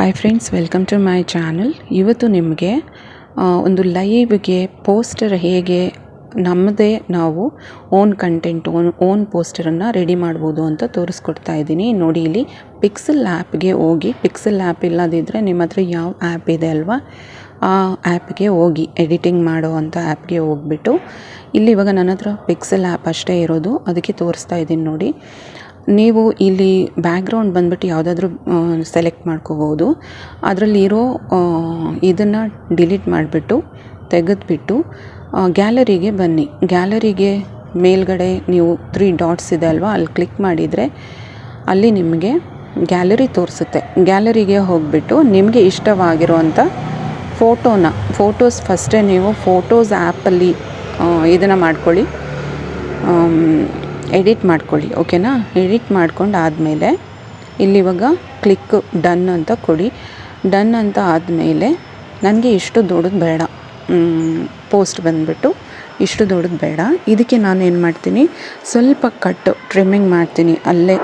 Hi friends welcome to my channel ಇವತ್ತು ನಿಮಗೆ ಒಂದು ಲೈವ್ಗೆ ಪೋಸ್ಟರ್ ಹೇಗೆ ನಮ್ಮದೇ ನಾವು ಓನ್ ಕಂಟೆಂಟ್ ಓನ್ ಓನ್ ಪೋಸ್ಟರನ್ನು ರೆಡಿ ಮಾಡ್ಬೋದು ಅಂತ ತೋರಿಸ್ಕೊಡ್ತಾ ಇದ್ದೀನಿ. ನೋಡಿ ಇಲ್ಲಿ ಪಿಕ್ಸೆಲ್ ಆ್ಯಪ್ಗೆ ಹೋಗಿ ಪಿಕ್ಸೆಲ್ ಆ್ಯಪ್ ಇಲ್ಲದಿದ್ದರೆ ನಿಮ್ಮ ಹತ್ರ ಯಾವ ಆ್ಯಪ್ ಇದೆ ಅಲ್ವಾ, ಆ ಆ್ಯಪ್ಗೆ ಹೋಗಿ ಎಡಿಟಿಂಗ್ ಮಾಡೋ ಅಂಥ ಆ್ಯಪ್ಗೆ ಹೋಗ್ಬಿಟ್ಟು, ಇಲ್ಲಿ ಇವಾಗ ನನ್ನ ಹತ್ರ ಪಿಕ್ಸೆಲ್ ಆ್ಯಪ್ ಅಷ್ಟೇ ಇರೋದು. ಅದಕ್ಕೆ ತೋರಿಸ್ತಾ ಇದ್ದೀನಿ ನೋಡಿ. ನೀವು ಇಲ್ಲಿ ಬ್ಯಾಕ್ಗ್ರೌಂಡ್ ಬಂದ್ಬಿಟ್ಟು ಯಾವುದಾದ್ರೂ ಸೆಲೆಕ್ಟ್ ಮಾಡ್ಕೋಬೋದು. ಅದರಲ್ಲಿರೋ ಇದನ್ನು ಡಿಲೀಟ್ ಮಾಡಿಬಿಟ್ಟು, ತೆಗೆದುಬಿಟ್ಟು ಗ್ಯಾಲರಿಗೆ ಬನ್ನಿ. ಗ್ಯಾಲರಿಗೆ ಮೇಲ್ಗಡೆ ನೀವು ತ್ರೀ ಡಾಟ್ಸ್ ಇದೆ ಅಲ್ವಾ, ಅಲ್ಲಿ ಕ್ಲಿಕ್ ಮಾಡಿದರೆ ಅಲ್ಲಿ ನಿಮಗೆ ಗ್ಯಾಲರಿ ತೋರಿಸುತ್ತೆ. ಗ್ಯಾಲರಿಗೆ ಹೋಗಿಬಿಟ್ಟು ನಿಮಗೆ ಇಷ್ಟವಾಗಿರುವಂಥ ಫೋಟೋನ ಫೋಟೋಸ್ ಫಸ್ಟೇ ನೀವು ಫೋಟೋಸ್ ಆ್ಯಪಲ್ಲಿ ಇದನ್ನು ಮಾಡ್ಕೊಳ್ಳಿ. ಎಡಿಟ್ ಮಾಡ್ಕೊಳ್ಳಿ, ಓಕೆನಾ? ಎಡಿಟ್ ಮಾಡ್ಕೊಂಡು ಆದಮೇಲೆ ಇಲ್ಲಿ ಇವಾಗ ಕ್ಲಿಕ್ ಡನ್ ಅಂತ ಕೊಡಿ. ಡನ್ ಅಂತ ಆದಮೇಲೆ ನನಗೆ ಇಷ್ಟು ದೊಡ್ಡದು ಬೇಡ. ಪೋಸ್ಟ್ ಬಂದುಬಿಟ್ಟು ಇಷ್ಟು ದೊಡ್ಡದು ಬೇಡ. ಇದಕ್ಕೆ ನಾನು ಏನು ಮಾಡ್ತೀನಿ? ಸ್ವಲ್ಪ ಕಟ್, ಟ್ರಿಮ್ಮಿಂಗ್ ಮಾಡ್ತೀನಿ. ಅಲ್ಲೇ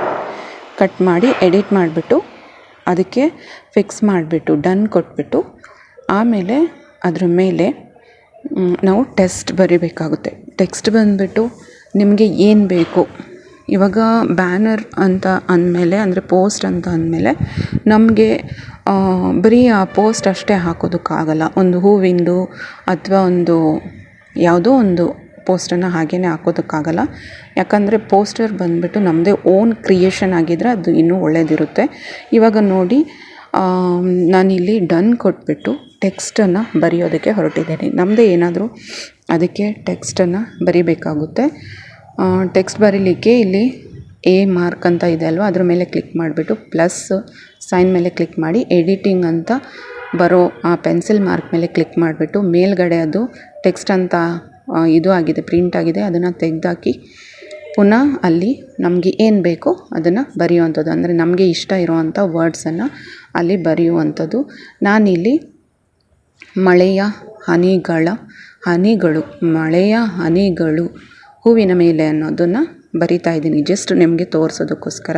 ಕಟ್ ಮಾಡಿ ಎಡಿಟ್ ಮಾಡಿಬಿಟ್ಟು ಅದಕ್ಕೆ ಫಿಕ್ಸ್ ಮಾಡಿಬಿಟ್ಟು, ಡನ್ ಕೊಟ್ಬಿಟ್ಟು ಆಮೇಲೆ ಅದ್ರ ಮೇಲೆ ನಾವು ಟೆಸ್ಟ್ ಬರಿಬೇಕಾಗುತ್ತೆ. ಟೆಕ್ಸ್ಟ್ ಬಂದುಬಿಟ್ಟು ನಿಮಗೆ ಏನು ಬೇಕು? ಇವಾಗ ಬ್ಯಾನರ್ ಅಂತ ಅಂದಮೇಲೆ, ಅಂದರೆ ಪೋಸ್ಟ್ ಅಂತ ಅಂದಮೇಲೆ, ನಮಗೆ ಬರೀ ಆ ಪೋಸ್ಟ್ ಅಷ್ಟೇ ಹಾಕೋದಕ್ಕಾಗಲ್ಲ. ಒಂದು ಹೂವಿಂದು ಅಥವಾ ಒಂದು ಯಾವುದೋ ಒಂದು ಪೋಸ್ಟನ್ನು ಹಾಗೇ ಹಾಕೋದಕ್ಕಾಗಲ್ಲ. ಯಾಕಂದರೆ ಪೋಸ್ಟರ್ ಬಂದುಬಿಟ್ಟು ನಮ್ಮದೇ ಓನ್ ಕ್ರಿಯೇಷನ್ ಆಗಿದ್ದರೆ ಅದು ಇನ್ನೂ ಒಳ್ಳೆಯದಿರುತ್ತೆ ಇವಾಗ ನೋಡಿ ನಾನಿಲ್ಲಿ ಡನ್ ಕೊಟ್ಬಿಟ್ಟು ಟೆಕ್ಸ್ಟನ್ನು ಬರೆಯೋದಕ್ಕೆ ಹೊರಟಿದ್ದೀನಿ. ನಮ್ಮದೇ ಏನಾದರೂ ಅದಕ್ಕೆ ಟೆಕ್ಸ್ಟನ್ನು ಬರಿಬೇಕಾಗುತ್ತೆ. ಟೆಕ್ಸ್ಟ್ ಬರೀಲಿಕ್ಕೆ ಇಲ್ಲಿ ಎ ಮಾರ್ಕ್ ಅಂತ ಇದೆ ಅಲ್ವಾ? ಅದ್ರ ಮೇಲೆ ಕ್ಲಿಕ್ ಮಾಡಿಬಿಟ್ಟು ಪ್ಲಸ್ ಸೈನ್ ಮೇಲೆ ಕ್ಲಿಕ್ ಮಾಡಿ ಎಡಿಟಿಂಗ್ ಅಂತ ಬರೋ ಆ ಪೆನ್ಸಿಲ್ ಮಾರ್ಕ್ ಮೇಲೆ ಕ್ಲಿಕ್ ಮಾಡಿಬಿಟ್ಟು ಮೇಲ್ಗಡೆ ಅದು ಟೆಕ್ಸ್ಟ್ ಅಂತ ಇದು ಆಗಿದೆ ಪ್ರಿಂಟ್ ಆಗಿದೆ, ಅದನ್ನು ತೆಗೆದಾಕಿ ಪುನಃ ಅಲ್ಲಿ ನಮಗೆ ಏನು ಬೇಕೋ ಅದನ್ನು ಬರೆಯುವಂಥದ್ದು. ಅಂದರೆ ನಮಗೆ ಇಷ್ಟ ಇರುವಂಥ ವರ್ಡ್ಸನ್ನು ಅಲ್ಲಿ ಬರೆಯುವಂಥದ್ದು. ನಾನಿಲ್ಲಿ ಮಳೆಯ ಹನಿಗಳ ಹನಿಗಳು, ಮಳೆಯ ಹನಿಗಳು ಹೂವಿನ ಮೇಲೆ ಅನ್ನೋದನ್ನು ಬರಿತಾ ಇದ್ದೀನಿ. ಜಸ್ಟ್ ನಿಮಗೆ ತೋರಿಸೋದಕ್ಕೋಸ್ಕರ.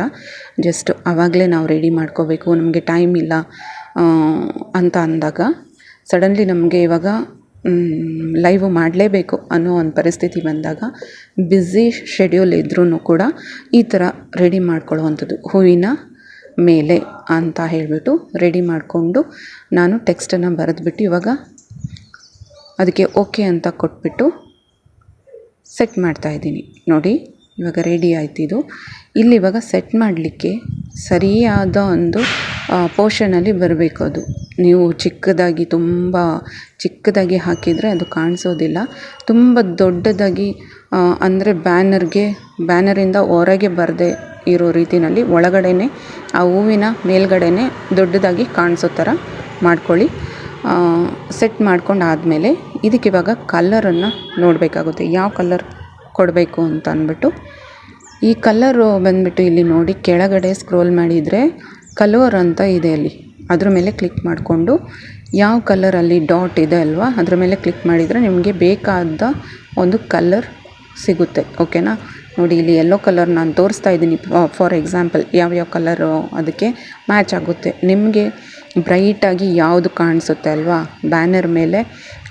ಜಸ್ಟ್ ಆವಾಗಲೇ ನಾವು ರೆಡಿ ಮಾಡ್ಕೋಬೇಕು. ನಮಗೆ ಟೈಮ್ ಇಲ್ಲ ಅಂತ ಅಂದಾಗ ಸಡನ್ಲಿ ನಮಗೆ ಇವಾಗ ಲೈವ್ ಮಾಡಲೇಬೇಕು ಅನ್ನೋ ಒಂದು ಪರಿಸ್ಥಿತಿ ಬಂದಾಗ ಬ್ಯುಸಿ ಶೆಡ್ಯೂಲ್ ಇದ್ರೂ ಕೂಡ ಈ ಥರ ರೆಡಿ ಮಾಡ್ಕೊಳ್ಳುವಂಥದ್ದು. ಹೂವಿನ ಮೇಲೆ ಅಂತ ಹೇಳಿಬಿಟ್ಟು ರೆಡಿ ಮಾಡಿಕೊಂಡು ನಾನು ಟೆಕ್ಸ್ಟನ್ನು ಬರೆದ್ಬಿಟ್ಟು ಇವಾಗ ಅದಕ್ಕೆ ಓಕೆ ಅಂತ ಕೊಟ್ಬಿಟ್ಟು ಸೆಟ್ ಮಾಡ್ತಾ ಇದ್ದೀನಿ. ನೋಡಿ, ಇವಾಗ ರೆಡಿ ಆಯ್ತು ಇದು. ಇಲ್ಲಿ ಇವಾಗ ಸೆಟ್ ಮಾಡಲಿಕ್ಕೆ ಸರಿಯಾದ ಒಂದು ಪೋರ್ಷನಲ್ಲಿ ಬರಬೇಕು ಅದು. ನೀವು ಚಿಕ್ಕದಾಗಿ ತುಂಬ ಚಿಕ್ಕದಾಗಿ ಹಾಕಿದರೆ ಅದು ಕಾಣಿಸೋದಿಲ್ಲ. ತುಂಬ ದೊಡ್ಡದಾಗಿ ಅಂದರೆ ಬ್ಯಾನರ್ಗೆ ಬ್ಯಾನರಿಂದ ಹೊರಗೆ ಬರದೆ ಇರೋ ರೀತಿಯಲ್ಲಿ ಒಳಗಡೆನೆ, ಆ ಹೂವಿನ ಮೇಲ್ಗಡೆನೆ ದೊಡ್ಡದಾಗಿ ಕಾಣಿಸೋ ಥರ ಮಾಡ್ಕೊಳ್ಳಿ. ಸೆಟ್ ಮಾಡ್ಕೊಂಡು ಆದಮೇಲೆ ಇದಕ್ಕೆ ಇವಾಗ ಕಲ್ಲರನ್ನು ನೋಡಬೇಕಾಗುತ್ತೆ. ಯಾವ ಕಲರ್ ಕೊಡಬೇಕು ಅಂತ ಅಂದ್ಬಿಟ್ಟು. ಈ ಕಲ್ಲರು ಬಂದುಬಿಟ್ಟು ಇಲ್ಲಿ ನೋಡಿ ಕೆಳಗಡೆ ಸ್ಕ್ರೋಲ್ ಮಾಡಿದರೆ ಕಲರ್ ಅಂತ ಇದೆ ಅಲ್ಲಿ. ಅದ್ರ ಮೇಲೆ ಕ್ಲಿಕ್ ಮಾಡಿಕೊಂಡು ಯಾವ ಕಲರಲ್ಲಿ ಡಾಟ್ ಇದೆ ಅಲ್ವಾ, ಅದ್ರ ಮೇಲೆ ಕ್ಲಿಕ್ ಮಾಡಿದರೆ ನಿಮಗೆ ಬೇಕಾದ ಒಂದು ಕಲರ್ ಸಿಗುತ್ತೆ. ಓಕೆನಾ? ನೋಡಿ, ಇಲ್ಲಿ ಯೆಲ್ಲೋ ಕಲರ್ ನಾನು ತೋರಿಸ್ತಾ ಇದ್ದೀನಿ. ಫಾರ್ ಎಕ್ಸಾಂಪಲ್, ಯಾವ್ಯಾವ ಕಲರು ಅದಕ್ಕೆ ಮ್ಯಾಚ್ ಆಗುತ್ತೆ. ನಿಮಗೆ ಬ್ರೈಟಾಗಿ ಯಾವುದು ಕಾಣಿಸುತ್ತೆ ಅಲ್ವಾ? ಬ್ಯಾನರ್ ಮೇಲೆ,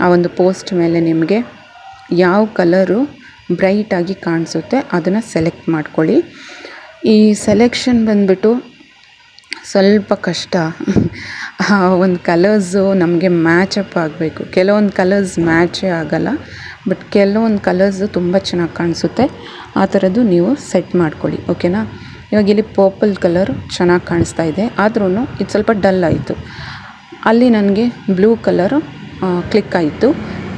ಆ ಒಂದು ಪೋಸ್ಟ್ ಮೇಲೆ ನಿಮಗೆ ಯಾವ ಕಲರು ಬ್ರೈಟಾಗಿ ಕಾಣಿಸುತ್ತೆ ಅದನ್ನು ಸೆಲೆಕ್ಟ್ ಮಾಡ್ಕೊಳ್ಳಿ. ಈ ಸೆಲೆಕ್ಷನ್ ಬಂದುಬಿಟ್ಟು ಸ್ವಲ್ಪ ಕಷ್ಟ. ಒಂದು ಕಲರ್ಸು ನಮಗೆ ಮ್ಯಾಚಪ್ ಆಗಬೇಕು. ಕೆಲವೊಂದು ಕಲರ್ಸ್ ಮ್ಯಾಚೇ ಆಗಲ್ಲ ಬಟ್ ಕೆಲವೊಂದು ಕಲರ್ಸು ತುಂಬ ಚೆನ್ನಾಗಿ ಕಾಣಿಸುತ್ತೆ. ಆ ಥರದ್ದು ನೀವು ಸೆಟ್ ಮಾಡ್ಕೊಳ್ಳಿ ಓಕೆನಾ ಇವಾಗ ಇಲ್ಲಿ ಪರ್ಪಲ್ ಕಲರ್ ಚೆನ್ನಾಗಿ ಕಾಣಿಸ್ತಾ ಇದೆ. ಆದ್ರೂ ಇದು ಸ್ವಲ್ಪ ಡಲ್ ಆಯಿತು. ಅಲ್ಲಿ ನನಗೆ ಬ್ಲೂ ಕಲರ್ ಕ್ಲಿಕ್ ಆಯಿತು.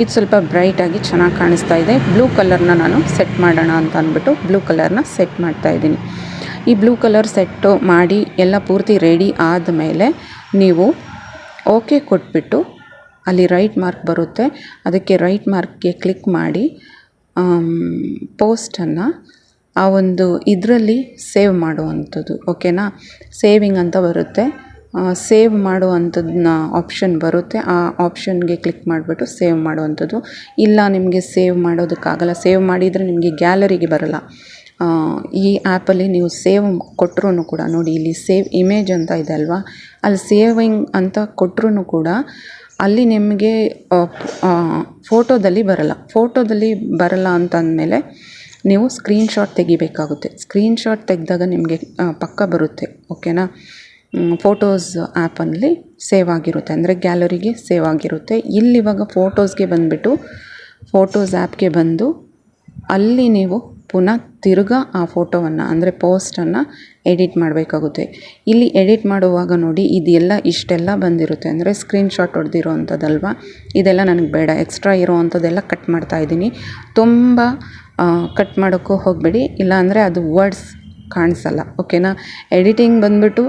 ಇದು ಸ್ವಲ್ಪ ಬ್ರೈಟಾಗಿ ಚೆನ್ನಾಗಿ ಕಾಣಿಸ್ತಾ ಇದೆ. ಬ್ಲೂ ಕಲರ್ನ ನಾನು ಸೆಟ್ ಮಾಡೋಣ ಅಂತ ಅಂದ್ಬಿಟ್ಟು ಬ್ಲೂ ಕಲರ್ನ ಸೆಟ್ ಮಾಡ್ತಾ ಇದ್ದೀನಿ. ಈ ಬ್ಲೂ ಕಲರ್ ಸೆಟ್ಟು ಮಾಡಿ ಎಲ್ಲ ಪೂರ್ತಿ ರೆಡಿ ಆದಮೇಲೆ ನೀವು ಓಕೆ ಕೊಟ್ಬಿಟ್ಟು ಅಲ್ಲಿ ರೈಟ್ ಮಾರ್ಕ್ ಬರುತ್ತೆ. ಅದಕ್ಕೆ ರೈಟ್ ಮಾರ್ಕ್ಗೆ ಕ್ಲಿಕ್ ಮಾಡಿ ಪೋಸ್ಟನ್ನು ಆ ಒಂದು ಇದರಲ್ಲಿ ಸೇವ್ ಮಾಡುವಂಥದ್ದು ಓಕೆನಾ ಸೇವಿಂಗ್ ಅಂತ ಬರುತ್ತೆ. ಸೇವ್ ಮಾಡುವಂಥದ್ದನ್ನ ಆಪ್ಷನ್ ಬರುತ್ತೆ. ಆ ಆಪ್ಷನ್ಗೆ ಕ್ಲಿಕ್ ಮಾಡಿಬಿಟ್ಟು ಸೇವ್ ಮಾಡುವಂಥದ್ದು. ಇಲ್ಲ ನಿಮಗೆ ಸೇವ್ ಮಾಡೋದಕ್ಕಾಗಲ್ಲ ಸೇವ್ ಮಾಡಿದರೆ ನಿಮಗೆ ಗ್ಯಾಲರಿಗೆ ಬರಲ್ಲ. ಈ ಆ್ಯಪಲ್ಲಿ ನೀವು ಸೇವ್ ಕೊಟ್ಟರು ಕೂಡ, ನೋಡಿ ಇಲ್ಲಿ ಸೇವ್ ಇಮೇಜ್ ಅಂತ ಇದೆ ಅಲ್ವಾ? ಅಲ್ಲಿ ಸೇವಿಂಗ್ ಅಂತ ಕೊಟ್ಟರು ಕೂಡ ಅಲ್ಲಿ ನಿಮಗೆ ಫೋಟೋದಲ್ಲಿ ಬರಲ್ಲ. ಫೋಟೋದಲ್ಲಿ ಬರಲ್ಲ ಅಂತ ಅಂದಮೇಲೆ ನೀವು ಸ್ಕ್ರೀನ್ಶಾಟ್ ತೆಗಿಬೇಕಾಗುತ್ತೆ. ಸ್ಕ್ರೀನ್ಶಾಟ್ ತೆಗೆದಾಗ ನಿಮಗೆ ಪಕ್ಕ ಬರುತ್ತೆ ಓಕೆನಾ ಫೋಟೋಸ್ ಆ್ಯಪಲ್ಲಿ ಸೇವ್ ಆಗಿರುತ್ತೆ. ಅಂದರೆ ಗ್ಯಾಲರಿಗೆ ಸೇವ್ ಆಗಿರುತ್ತೆ. ಇಲ್ಲಿ ಇವಾಗ ಫೋಟೋಸ್ಗೆ ಬಂದುಬಿಟ್ಟು ಫೋಟೋಸ್ ಆ್ಯಪ್ಗೆ ಬಂದು ಅಲ್ಲಿ ನೀವು ಪುನಃ ತಿರುಗಾ ಆ ಫೋಟೋವನ್ನು, ಅಂದರೆ ಪೋಸ್ಟನ್ನು ಎಡಿಟ್ ಮಾಡಬೇಕಾಗುತ್ತೆ. ಇಲ್ಲಿ ಎಡಿಟ್ ಮಾಡುವಾಗ ನೋಡಿ, ಇದೆಲ್ಲ ಇಷ್ಟೆಲ್ಲ ಬಂದಿರುತ್ತೆ. ಅಂದರೆ ಸ್ಕ್ರೀನ್ಶಾಟ್ ಹೊಡೆದಿರೋ ಅಂಥದ್ದಲ್ವ ಇದೆಲ್ಲ ನನಗೆ ಬೇಡ. ಎಕ್ಸ್ಟ್ರಾ ಇರೋ ಅಂಥದ್ದೆಲ್ಲ ಕಟ್ ಮಾಡ್ತಾ ಇದ್ದೀನಿ. ತುಂಬ ಕಟ್ ಮಾಡೋಕ್ಕೂ ಹೋಗಬೇಡಿ. ಇಲ್ಲಾಂದರೆ ಅದು ವರ್ಡ್ಸ್ ಕಾಣಿಸಲ್ಲ. ಓಕೆನಾ ಎಡಿಟಿಂಗ್ ಬಂದ್ಬಿಟ್ಟು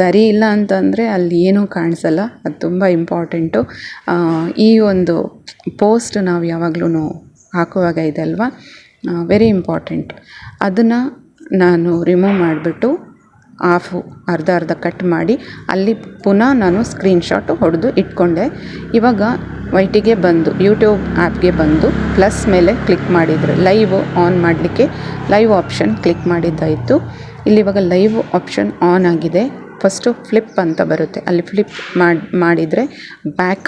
ಸರಿ ಇಲ್ಲ ಅಂತಂದರೆ ಅಲ್ಲಿ ಏನೂ ಕಾಣಿಸಲ್ಲ. ಅದು ತುಂಬ ಇಂಪಾರ್ಟೆಂಟು ಈ ಒಂದು ಪೋಸ್ಟ್ ನಾವು ಯಾವಾಗಲೂ ಹಾಕುವಾಗ ಇದೆ ಅಲ್ವಾ? ವೆರಿ ಇಂಪಾರ್ಟೆಂಟ್ ಅದನ್ನು ನಾನು ರಿಮೂವ್ ಮಾಡಿಬಿಟ್ಟು ಆಫು ಅರ್ಧ ಅರ್ಧ ಕಟ್ ಮಾಡಿ, ಅಲ್ಲಿ ಪುನಃ ನಾನು ಸ್ಕ್ರೀನ್ಶಾಟ್ ಹೊಡೆದು ಇಟ್ಕೊಂಡೆ. ಇವಾಗ ವೈಟಿಗೆ ಬಂದು ಯೂಟ್ಯೂಬ್ ಆ್ಯಪ್ಗೆ ಬಂದು ಪ್ಲಸ್ ಮೇಲೆ ಕ್ಲಿಕ್ ಮಾಡಿದರೆ. ಲೈವ್ ಆನ್ ಮಾಡಲಿಕ್ಕೆ ಲೈವ್ ಆಪ್ಷನ್ ಕ್ಲಿಕ್ ಮಾಡಿದ್ದಾಯಿತು. ಇಲ್ಲಿ ಇವಾಗ ಲೈವ್ ಆಪ್ಷನ್ ಆನ್ ಆಗಿದೆ. ಫಸ್ಟು ಫ್ಲಿಪ್ ಅಂತ ಬರುತ್ತೆ. ಅಲ್ಲಿ ಫ್ಲಿಪ್ ಮಾಡಿ, ಮಾಡಿದರೆ ಬ್ಯಾಕ್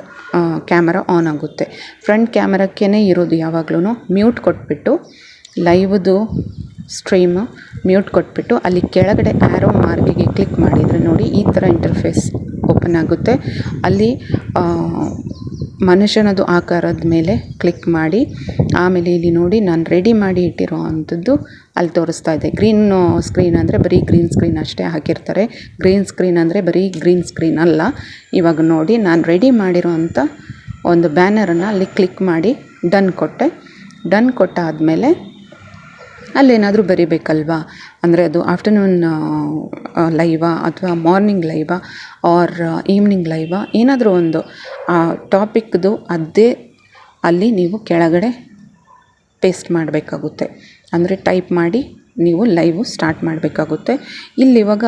ಕ್ಯಾಮರಾ ಆನ್ ಆಗುತ್ತೆ. ಫ್ರಂಟ್ ಕ್ಯಾಮರಕ್ಕೇ ಇರೋದು ಯಾವಾಗಲೂ ಮ್ಯೂಟ್ ಕೊಟ್ಬಿಟ್ಟು ಲೈವ್ದು ಸ್ಟ್ರೀಮು ಮ್ಯೂಟ್ ಕೊಟ್ಬಿಟ್ಟು ಅಲ್ಲಿ ಕೆಳಗಡೆ ಆ್ಯರೋ ಮಾರ್ಕಿಗೆ ಕ್ಲಿಕ್ ಮಾಡಿದರೆ ನೋಡಿ ಈ ಥರ ಇಂಟರ್ಫೇಸ್ ಓಪನ್ ಆಗುತ್ತೆ. ಅಲ್ಲಿ ಮನುಷ್ಯನದು ಆಕಾರದ ಮೇಲೆ ಕ್ಲಿಕ್ ಮಾಡಿ, ಆಮೇಲೆ ಇಲ್ಲಿ ನೋಡಿ ನಾನು ರೆಡಿ ಮಾಡಿ ಇಟ್ಟಿರೋ ಅಂಥದ್ದು ಅಲ್ಲಿ ತೋರಿಸ್ತಾ ಇದೆ. ಗ್ರೀನ್ ಸ್ಕ್ರೀನ್ ಅಂದರೆ ಬರೀ ಗ್ರೀನ್ ಸ್ಕ್ರೀನ್ ಅಷ್ಟೇ ಹಾಕಿರ್ತಾರೆ. ಗ್ರೀನ್ ಸ್ಕ್ರೀನ್ ಅಂದರೆ ಬರೀ ಗ್ರೀನ್ ಸ್ಕ್ರೀನ್ ಅಲ್ಲ. ಇವಾಗ ನೋಡಿ ನಾನು ರೆಡಿ ಮಾಡಿರೋ ಅಂಥ ಒಂದು ಬ್ಯಾನರನ್ನು ಅಲ್ಲಿ ಕ್ಲಿಕ್ ಮಾಡಿ ಡನ್ ಕೊಟ್ಟೆ. ಡನ್ ಕೊಟ್ಟಾದಮೇಲೆ ಅಲ್ಲೇನಾದರೂ ಬರಿಬೇಕಲ್ವಾ? ಅಂದರೆ ಅದು ಆಫ್ಟರ್ನೂನ್ ಲೈವಾ ಅಥವಾ ಮಾರ್ನಿಂಗ್ ಲೈವಾ ಆರ್ ಈವ್ನಿಂಗ್ ಲೈವಾ ಏನಾದರೂ ಒಂದು, ಆ ಟಾಪಿಕ್ದು ಅದೇ ಅಲ್ಲಿ ನೀವು ಕೆಳಗಡೆ ಪೇಸ್ಟ್ ಮಾಡಬೇಕಾಗುತ್ತೆ. ಅಂದರೆ ಟೈಪ್ ಮಾಡಿ ನೀವು ಲೈವು ಸ್ಟಾರ್ಟ್ ಮಾಡಬೇಕಾಗುತ್ತೆ. ಇಲ್ಲಿ ಇವಾಗ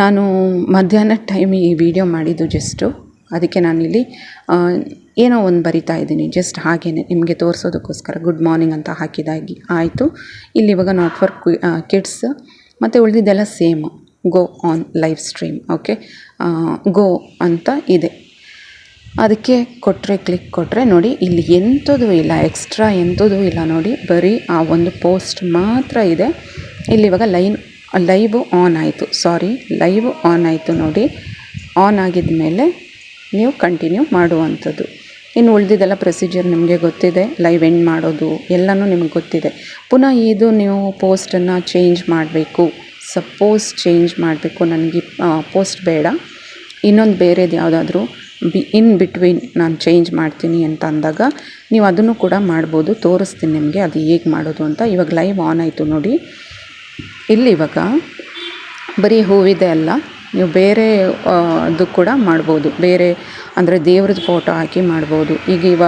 ನಾನು ಮಧ್ಯಾಹ್ನ ಟೈಮ್ ಈ ವಿಡಿಯೋ ಮಾಡಿದ್ದು ಜಸ್ಟು ಅದಕ್ಕೆ ನಾನಿಲ್ಲಿ ಏನೋ ಒಂದು ಬರಿತಾ ಇದ್ದೀನಿ ಜಸ್ಟ್ ಹಾಗೇನೆ ನಿಮಗೆ ತೋರಿಸೋದಕ್ಕೋಸ್ಕರ ಗುಡ್ ಮಾರ್ನಿಂಗ್ ಅಂತ ಹಾಕಿದಾಗಿ ಆಯಿತು. ಇಲ್ಲಿ ಇವಾಗ ನಾಟ್ ಫಾರ್ ಕಿಡ್ಸ್ ಮತ್ತು ಉಳಿದಿದ್ದೆಲ್ಲ same go on live stream okay go ಅಂತ ಇದೆ. ಅದಕ್ಕೆ ಕೊಟ್ಟರೆ ಕ್ಲಿಕ್ ಕೊಟ್ಟರೆ ನೋಡಿ, ಇಲ್ಲಿ ಎಂಥದೂ ಇಲ್ಲ ಎಕ್ಸ್ಟ್ರಾ ಎಂಥದೂ ಇಲ್ಲ ನೋಡಿ, ಬರೀ ಆ ಒಂದು ಪೋಸ್ಟ್ ಮಾತ್ರ ಇದೆ. ಇಲ್ಲಿ ಇವಾಗ ಲೈನ್ ಲೈವ್ ಆನ್ ಆಯಿತು ಸಾರಿ ಲೈವ್ ಆನ್ ಆಯಿತು ನೋಡಿ. ಆನ್ ಆಗಿದ ಮೇಲೆ ನೀವು ಕಂಟಿನ್ಯೂ ಮಾಡುವಂಥದ್ದು. ಇನ್ನು ಉಳಿದಿದ್ದೆಲ್ಲ ಪ್ರೊಸೀಜರ್ ನಿಮಗೆ ಗೊತ್ತಿದೆ ಲೈವ್ ಎಂಡ್ ಮಾಡೋದು ಎಲ್ಲನೂ ನಿಮಗೆ ಗೊತ್ತಿದೆ. ಪುನಃ ಇದು ನೀವು ಪೋಸ್ಟನ್ನು ಚೇಂಜ್ ಮಾಡಬೇಕು. ಸಪೋಸ್ ಚೇಂಜ್ ಮಾಡಬೇಕು ನನಗೆ ಪೋಸ್ಟ್ ಬೇಡ. ಇನ್ನೊಂದು ಬೇರೆದು ಯಾವುದಾದ್ರೂ ಬಿ ಇನ್ ಬಿಟ್ವೀನ್ ನಾನು ಚೇಂಜ್ ಮಾಡ್ತೀನಿ ಅಂತ ಅಂದಾಗ ನೀವು ಅದನ್ನು ಕೂಡ ಮಾಡ್ಬೋದು. ತೋರಿಸ್ತೀನಿ ನಿಮಗೆ ಅದು ಹೇಗೆ ಮಾಡೋದು ಅಂತ. ಇವಾಗ ಲೈವ್ ಆನ್ ಆಯಿತು ನೋಡಿ. ಇಲ್ಲಿ ಇವಾಗ ಬರೀ ಹೂವಿದೆ ಅಲ್ಲ. ನೀವು ಬೇರೆ ಅದು ಕೂಡ ಮಾಡ್ಬೋದು. ಬೇರೆ ಅಂದರೆ ದೇವ್ರದ್ದು ಫೋಟೋ ಹಾಕಿ ಮಾಡ್ಬೋದು. ಈಗ ಇವ,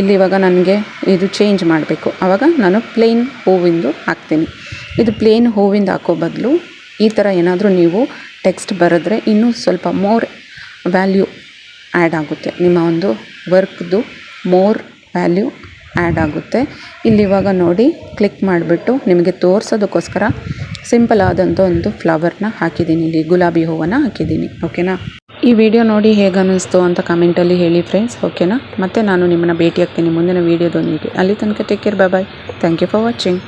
ಇಲ್ಲಿ ಇವಾಗ ನನಗೆ ಇದು ಚೇಂಜ್ ಮಾಡಬೇಕು. ಆವಾಗ ನಾನು ಪ್ಲೇನ್ ಹೂವಿಂದು ಹಾಕ್ತೀನಿ. ಇದು ಪ್ಲೇನ್ ಹೂವಿಂದ ಹಾಕೋ ಬದಲು ಈ ಥರ ಏನಾದರೂ ನೀವು ಟೆಕ್ಸ್ಟ್ ಬರೆದ್ರೆ ಇನ್ನೂ ಸ್ವಲ್ಪ ಮೋರ್ ವ್ಯಾಲ್ಯೂ ಆ್ಯಡ್ ಆಗುತ್ತೆ. ನಿಮ್ಮ ಒಂದು ವರ್ಕ್ದು ಮೋರ್ ವ್ಯಾಲ್ಯೂ ಆ್ಯಡ್ ಆಗುತ್ತೆ. ಇಲ್ಲಿ ಇವಾಗ ನೋಡಿ, ಕ್ಲಿಕ್ ಮಾಡಿಬಿಟ್ಟು ನಿಮಗೆ ತೋರಿಸೋದಕ್ಕೋಸ್ಕರ ಸಿಂಪಲ್ ಆದಂಥ ಒಂದು ಫ್ಲವರ್ನ ಹಾಕಿದ್ದೀನಿ. ಇಲ್ಲಿ ಗುಲಾಬಿ ಹೂವನ್ನು ಹಾಕಿದ್ದೀನಿ. ಓಕೆನಾ? ಈ ವಿಡಿಯೋ ನೋಡಿ ಹೇಗೆ ಅನ್ನಿಸ್ತು ಅಂತ ಕಮೆಂಟಲ್ಲಿ ಹೇಳಿ ಫ್ರೆಂಡ್ಸ್. ಓಕೆನಾ? ಮತ್ತು ನಾನು ನಿಮ್ಮನ್ನು ಭೇಟಿಯಾಗ್ತೀನಿ ಮುಂದಿನ ವೀಡಿಯೋದೊಂದಿಗೆ. ಅಲ್ಲಿ ತನಕ take care bye bye thank you for watching